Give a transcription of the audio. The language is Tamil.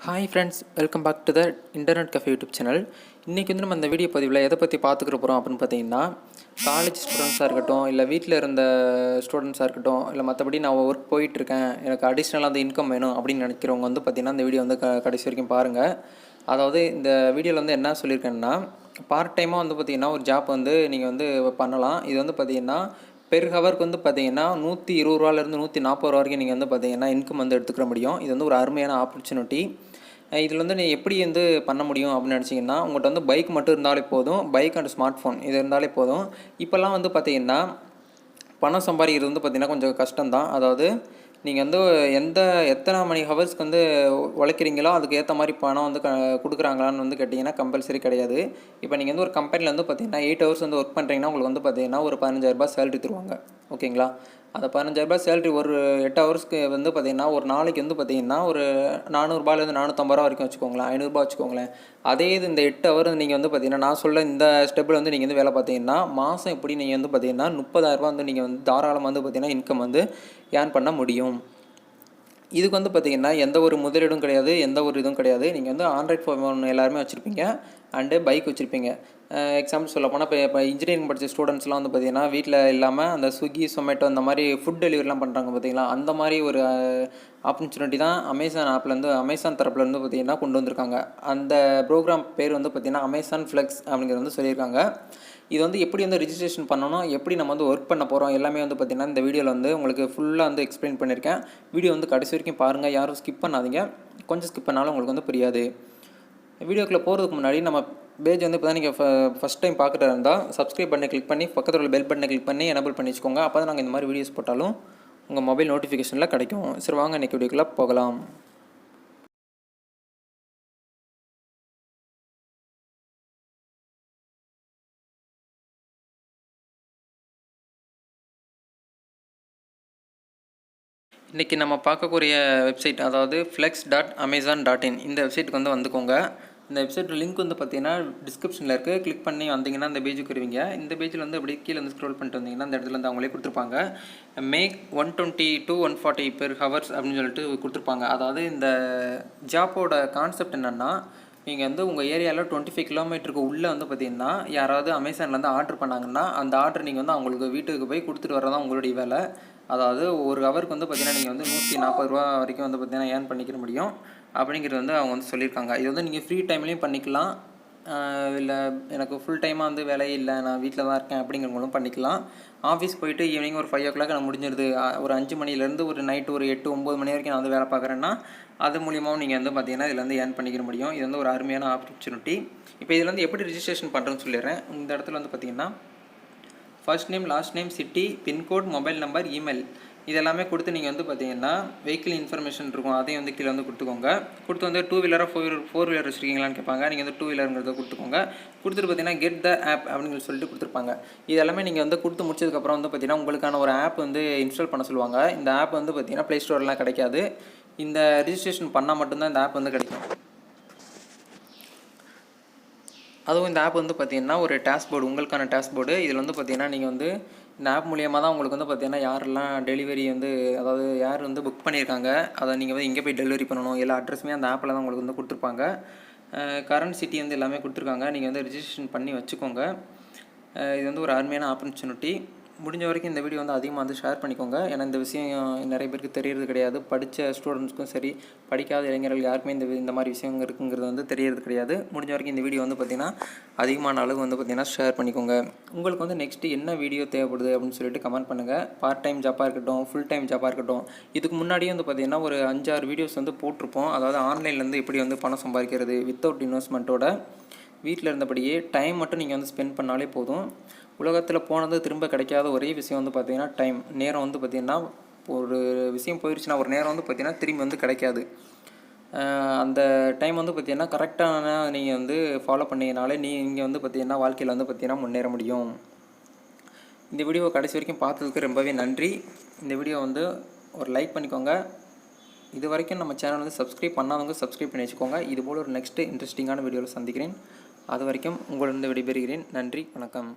Hi friends welcome back to the internet cafe YouTube channel இன்றைக்கி வந்து நம்ம இந்த வீடியோ பதிவில் எதை பற்றி பார்த்துக்கிற போகிறோம் அப்படின்னு பார்த்தீங்கன்னா காலேஜ் ஸ்டூடெண்ட்ஸாக இருக்கட்டும் இல்லை வீட்டில் இருந்த ஸ்டூடெண்ட்ஸாக இருக்கட்டும் இல்லை மற்றபடி நான் ஒர்க் போயிட்டுருக்கேன் எனக்கு அடிஷ்னலாக அந்த இன்கம் வேணும் அப்படின்னு நினைக்கிறவங்க வந்து பார்த்திங்கன்னா இந்த வீடியோ வந்து க கடைசி வரைக்கும் பாருங்கள் அதாவது இந்த வீடியோவில் வந்து என்ன சொல்லியிருக்கேன்னா பார்ட் டைமாக வந்து பார்த்திங்கன்னா ஒரு ஜாப் வந்து நீங்கள் வந்து பண்ணலாம். இது வந்து பார்த்திங்கன்னா பெர் ஹவருக்கு வந்து பார்த்தீங்கன்னா நூற்றி இருபது ரூபாலேருந்து நூற்றி நாற்பது ரூபா வரைக்கும் நீங்கள் வந்து பார்த்தீங்கன்னா இன்கம் வந்து எடுத்துக்கிற முடியும். இது வந்து ஒரு அருமையான ஆப்பர்ச்சுனிட்டி இதில் வந்து நீ எப்படி வந்து பண்ண முடியும் அப்படின்னு நினச்சிங்கன்னா உங்கள்கிட்ட வந்து பைக் மட்டும் இருந்தாலே போதும். பைக் அண்ட் ஸ்மார்ட் ஃபோன் இது இருந்தாலே போதும். இப்போல்லாம் வந்து பார்த்தீங்கன்னா பணம் சம்பாதிக்கிறது வந்து பார்த்திங்கன்னா கொஞ்சம் கஷ்டம்தான். அதாவது நீங்கள் வந்து எந்த எத்தனை மணி ஹவர்ஸ்க்கு வந்து உழைக்கிறீங்களோ அதுக்கு ஏற்ற மாதிரி பணம் வந்து க கொடுக்குறாங்களான்னு வந்து கேட்டிங்கன்னா கம்பல்சரி கிடையாது. இப்போ நீங்கள் வந்து ஒரு கம்பெனியில் வந்து பார்த்தீங்கன்னா எயிட் ஹவர்ஸ் வந்து ஒர்க் பண்ணுறீங்கன்னா உங்களுக்கு வந்து பார்த்தீங்கன்னா ஒரு பதினஞ்சாயிரரூபா சேலரி தருவாங்க. ஓகேங்களா அந்த பதினஞ்சாயிரரூபா சேலரி ஒரு எட்டு ஹவர்ஸ்க்கு வந்து பார்த்தீங்கன்னா ஒரு நாளைக்கு வந்து பார்த்தீங்கன்னா ஒரு நானூறுபாலேருந்து நானூற்றம்பது ரூபா வரைக்கும் வச்சுக்கோங்களேன். ஐநூறுரூபா வச்சுக்கோங்களேன். அதே இது இந்த எட்டு ஹவர் நீங்கள் வந்து பார்த்தீங்கன்னா நான் சொல்ல இந்த ஸ்டெப்பில் வந்து நீங்கள் வந்து வேலை பார்த்தீங்கன்னா மாதம் எப்படி நீங்கள் வந்து பார்த்தீங்கன்னா முப்பதாயிரரூபா வந்து நீங்கள் வந்து தாராளமாக வந்து பார்த்தீங்கன்னா இன்கம் வந்து ஏர்ன் பண்ண முடியும். இதுக்கு வந்து பார்த்திங்கன்னா எந்த ஒரு முதலீடும் கிடையாது எந்த ஒரு இதுவும் கிடையாது. நீங்கள் வந்து ஆண்ட்ராய்ட் ஃபோன் எல்லாருமே வச்சுருப்பீங்க. அண்டு பைக் வச்சுருப்பீங்க. எக்ஸாம்பிள் சொல்ல போனால் இப்போ இப்போ இன்ஜினியரிங் படித்த ஸ்டூடெண்ட்ஸ்லாம் வந்து பார்த்திங்கன்னா வீட்டில் இல்லாமல் அந்த ஸ்விக்கி சொமேட்டோ அந்த மாதிரி ஃபுட் டெலிவரிலாம் பண்ணுறாங்க பார்த்தீங்களா அந்த மாதிரி ஒரு ஆப்பர்ச்சுனிட்டி தான் அமேசான் ஆப்லேருந்து அமேசான் தரப்புலேருந்து பார்த்திங்கன்னா கொண்டு வந்திருக்காங்க. அந்த ப்ரோக்ராம் பேர் வந்து பார்த்திங்கன்னா அமேசான் ஃப்ளெக்ஸ் அப்படிங்கிறது வந்து சொல்லியிருக்காங்க. இது வந்து எப்படி வந்து ரிஜிஸ்ட்ரேஷன் பண்ணணும் எப்படி நம்ம வந்து ஒர்க் பண்ண போகிறோம் எல்லாமே வந்து பார்த்திங்கன்னா இந்த வீடியோவில் வந்து உங்களுக்கு ஃபுல்லாக வந்து எக்ஸ்பிளைன் பண்ணியிருக்கேன். வீடியோ வந்து கடைசி வரைக்கும் பாருங்கள் யாரும் ஸ்கிப் பண்ணாதீங்க. கொஞ்சம் ஸ்கிப் பண்ணாலும் உங்களுக்கு வந்து புரியாது. வீடியோக்குள்ளே போகிறதுக்கு முன்னாடி நம்ம பேஜ் வந்து இப்போ தான் நீங்கள் ஃபஸ்ட் டைம் பார்க்குறதா இருந்தால் சப்ஸ்கிரைப் பண்ணி கிளிக் பண்ணி பக்கத்தில் உள்ள பெல் பட்டனை கிளிக் பண்ணி எனபிள் பண்ணி வச்சுக்கோங்க அப்போ தான் நாங்கள் இந்த மாதிரி வீடியோஸ் போட்டாலும் உங்கள் மொபைல் நோட்டிஃபிகேஷனில் கிடைக்கும். சரி வாங்க இன்றைக்கி வீடியோக்குள்ளே போகலாம். இன்றைக்கி நம்ம பார்க்கக்கூடிய வெப்சைட் அதாவது flex dot Amazon dot in இந்த வெப்சைட்டுக்கு வந்து வந்துக்கோங்க. இந்த வெப்சைட் லிங்க் வந்து பார்த்தீங்கன்னா டிஸ்கிரிப்ஷனில் இருக்குது கிளிக் பண்ணி வந்தீங்கன்னா இந்த பேஜுக்கு வருவீங்க. இந்த பேஜில் வந்து அப்படியே கீழே வந்து ஸ்க்ரோல் பண்ணிட்டு வந்தீங்கன்னா அந்த இடத்துல வந்து அவங்களே கொடுத்துருப்பாங்க. Make one twenty two one forty per hours அப்படின்னு சொல்லிட்டு கொடுத்துருப்பாங்க. அதாவது இந்த ஜாப்போட கான்செப்ட் என்னென்னா நீங்கள் வந்து உங்கள் ஏரியாவில் டுவெண்ட்டி ஃபைவ் கிலோமீட்டருக்கு உள்ளே வந்து பார்த்தீங்கன்னா யாராவது அமேசானில் வந்து ஆர்டர் பண்ணாங்கன்னா அந்த ஆர்டர் நீங்கள் வந்து அவங்களுக்கு வீட்டுக்கு போய் கொடுத்துட்டு வரதான் உங்களுடைய வேலை. அதாவது ஒரு ஹவருக்கு வந்து பார்த்திங்கன்னா நீங்கள் வந்து நூற்றி நாற்பது ரூபா வரைக்கும் வந்து பார்த்திங்கன்னா ஏர்ன் பண்ணிக்கிற முடியும். அப்படிங்கிறது வந்து அவங்க வந்து சொல்லியிருக்காங்க. இது வந்து நீங்கள் ஃப்ரீ டைம்லேயும் பண்ணிக்கலாம். இல்லை எனக்கு ஃபுல் டைமாக வந்து வேலையே இல்லை. நான் வீட்டில் தான் இருக்கேன் அப்படிங்கிறவங்களும் பண்ணிக்கலாம். ஆஃபீஸ் போயிட்டு ஈவினிங் ஒரு ஃபைவ் ஓ கிளாக் நான் முடிஞ்சிருது ஒரு அஞ்சு மணிலேருந்து ஒரு நைட்டு ஒரு எட்டு ஒம்பது மணி வரைக்கும் நான் வந்து வேலை பார்க்குறேன்னா அது மூலியமாகவும் நீங்கள் வந்து பார்த்தீங்கன்னா இதில் வந்து ஏர்ன் பண்ணிக்கிற முடியும். இது வந்து ஒரு அருமையான ஆப்பர்ச்சுனிட்டி இப்போ இதில் வந்து எப்படி ரிஜிஸ்ட்ரேஷன் பண்ணுறேன்னு சொல்லிடுறேன். இந்த இடத்துல வந்து பார்த்தீங்கன்னா first name last name city pincode mobile number email இதெல்லாமே கொடுத்து நீங்கள் வந்து பார்த்தீங்கன்னா வெஹிக்கிள் இன்ஃபர்மேஷன் இருக்கும். அதையும் வந்து கீழே வந்து கொடுத்துக்கோங்க. கொடுத்து வந்து டூ வீலராக ஃபோர் ஃபோர் வீலர் வச்சுருக்கீங்களான்னு கேட்பாங்க. நீங்கள் வந்து டூ வீலருங்கிறத கொடுத்துக்கோங்க. கொடுத்துட்டு பார்த்தீங்கன்னா கெட் த ஆப் அப்படின்னு சொல்லிட்டு கொடுத்துருப்பாங்க. இது எல்லாமே நீங்கள் வந்து கொடுத்து முடிச்சதுக்கப்புறம் வந்து பார்த்தீங்கன்னா உங்களுக்கான ஒரு ஆப் வந்து இன்ஸ்டால் பண்ண சொல்லுவாங்க. இந்த ஆப் வந்து பார்த்தீங்கன்னா ப்ளே ஸ்டோர்லாம் கிடைக்காது. இந்த ரிஜிஸ்ட்ரேஷன் பண்ணால் மட்டும்தான் இந்த ஆப் வந்து கிடைக்கும். அதுவும் இந்த ஆப் வந்து பார்த்திங்கன்னா ஒரு டேஷ்போர்டு உங்களுக்கான டேஷ்போர்டு இதில் வந்து பார்த்திங்கன்னா நீங்கள் வந்து இந்த ஆப் மூலியமாக தான் உங்களுக்கு வந்து பார்த்திங்கன்னா யாரெல்லாம் டெலிவரி வந்து அதாவது யார் வந்து புக் பண்ணியிருக்காங்க அதை நீங்கள் வந்து இங்கே போய் டெலிவரி பண்ணணும். எல்லா அட்ரஸுமே அந்த ஆப்பில் தான் உங்களுக்கு வந்து கொடுத்துருப்பாங்க. கரண்ட் சிட்டி வந்து எல்லாமே கொடுத்துருக்காங்க. நீங்கள் வந்து ரிஜிஸ்ட்ரேஷன் பண்ணி வச்சுக்கோங்க. இது வந்து ஒரு அருமையான ஆப்பர்ச்சுனிட்டி முடிஞ்ச வரைக்கும் இந்த வீடியோ வந்து அதிகமாக வந்து ஷேர் பண்ணிக்கோங்க. ஏன்னா இந்த விஷயம் நிறைய பேருக்கு தெரியறது கிடையாது. படித்த ஸ்டூடெண்ட்ஸ்க்கும் சரி படிக்காத இளைஞர்கள் யாருக்குமே இந்த இந்த மாதிரி விஷயம் இருக்குங்கிறது வந்து தெரியறது கிடையாது. முடிஞ்ச வரைக்கும் இந்த வீடியோ வந்து பார்த்திங்கன்னா அதிகமான அளவு வந்து பார்த்திங்கன்னா ஷேர் பண்ணிக்கோங்க. உங்களுக்கு வந்து நெக்ஸ்ட்டு என்ன வீடியோ தேவைப்படுது அப்படின்னு சொல்லிட்டு கமெண்ட் பண்ணுங்கள் பார்ட் டைம் ஜாப்பாக இருக்கட்டும் ஃபுல் டைம் ஜாப்பாக இருக்கட்டும் இதுக்கு முன்னாடியே வந்து பார்த்திங்கன்னா ஒரு அஞ்சாறு வீடியோஸ் வந்து போட்டிருப்போம். அதாவது ஆன்லைன்லேருந்து எப்படி வந்து பணம் சம்பாதிக்கிறது வித்தவுட் இன்வெஸ்ட்மெண்ட்டோட வீட்டில் இருந்தபடியே டைம் மட்டும் நீங்கள் வந்து ஸ்பெண்ட் பண்ணாலே போதும். உலகத்தில் போனது திரும்ப கிடைக்காத ஒரே விஷயம் வந்து பார்த்திங்கன்னா டைம் நேரம் வந்து பார்த்திங்கன்னா ஒரு விஷயம் போயிடுச்சுன்னா ஒரு நேரம் வந்து பார்த்திங்கன்னா திரும்பி வந்து கிடைக்காது. அந்த டைம் வந்து பார்த்திங்கன்னா கரெக்டான நீங்கள் வந்து ஃபாலோ பண்ணிங்கனாலே நீங்கள் வந்து பார்த்திங்கன்னா வாழ்க்கையில் வந்து பார்த்திங்கன்னா முன்னேற முடியும். இந்த வீடியோ கடைசி வரைக்கும் பார்த்ததுக்கு ரொம்பவே நன்றி. இந்த வீடியோ வந்து ஒரு லைக் பண்ணிக்கோங்க. இது வரைக்கும் நம்ம சேனல் வந்து சப்ஸ்கிரைப் பண்ணாதவங்க சப்ஸ்கிரைப் பண்ணி வச்சுக்கோங்க. இது போல் ஒரு நெக்ஸ்ட்டு இன்ட்ரெஸ்டிங்கான வீடியோவில் சந்திக்கிறேன். அது வரைக்கும் உங்களிடம் விடைபெறுகிறேன். நன்றி வணக்கம்.